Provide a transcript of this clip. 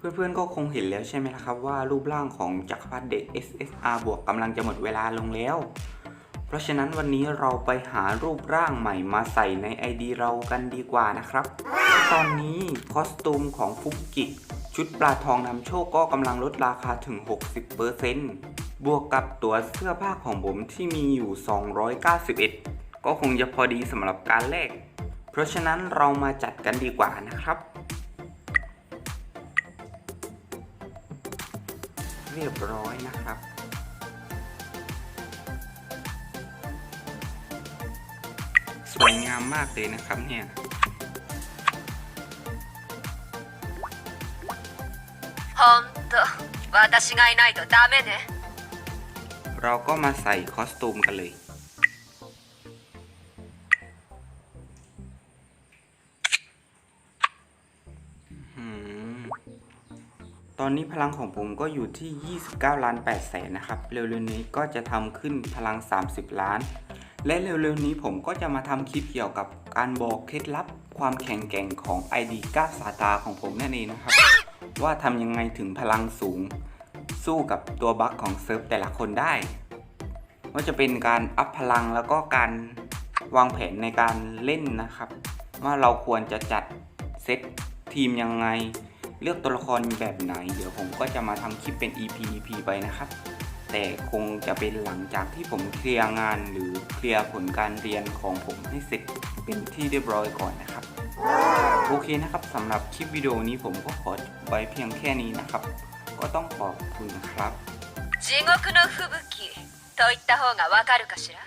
เพื่อนๆก็คงเห็นแล้วใช่ไหมล่ะครับว่ารูปร่างของจักรพรรดิเด็ก SSR บวกกำลังจะหมดเวลาลงแล้ว เพราะฉะนั้นวันนี้เราไปหารูปร่างใหม่มาใส่ใน ID เรากันดีกว่านะครับ ตอนนี้คอสตูมของฟุกกิชุดปลาทองนำโชคก็กำลังลดราคาถึง 60%บวกกับตัวเสื้อผ้าของผมที่มีอยู่ 291 ก็คงจะพอดีสำหรับการแลกเพราะฉะนั้นเรามาจัดกันดีกว่านะครับ เรียบร้อยนะครับ สวยงามมากเลยนะครับเนี่ย ほんと私がいないとダメね เราก็มาใส่คอสตูมกันเลย ตอนนี้พลังของผมก็อยู่ที่ 29 ล้าน8แสนนะครับ เร็วๆนี้ก็จะทำขึ้นพลัง 30 ล้าน และเร็วๆนี้ผมก็จะมาทำคลิปเกี่ยวกับการบอกเคล็ดลับความแข็งแกร่งของ ID ก้าสาตาของผมนั่นเองนะครับ ว่าทำยังไงถึงพลังสูง สู้กับตัวบั๊กของเซิร์ฟแต่ละคนได้ ว่าจะเป็นการอัพพลังแล้วก็การวางแผนในการเล่นนะครับ ว่าเราควรจะจัดเซตทีมยังไง เลือกตัวละครแบบไหน เดี๋ยวผมก็จะมาทำคลิปเป็น EP EP ไปนะครับ แต่คงจะเป็นหลังจากที่ผมเคลียร์งานหรือเคลียร์ผลการเรียนของผมให้เสร็จเป็นที่เรียบร้อยก่อนนะครับ โอเคนะครับสำหรับคลิปวิดีโอนี้ผมก็ขอจบไว้เพียงแค่นี้นะครับ ก็ต้องขอบคุณนะครับ 地獄の吹雪と言った方がわかるかしら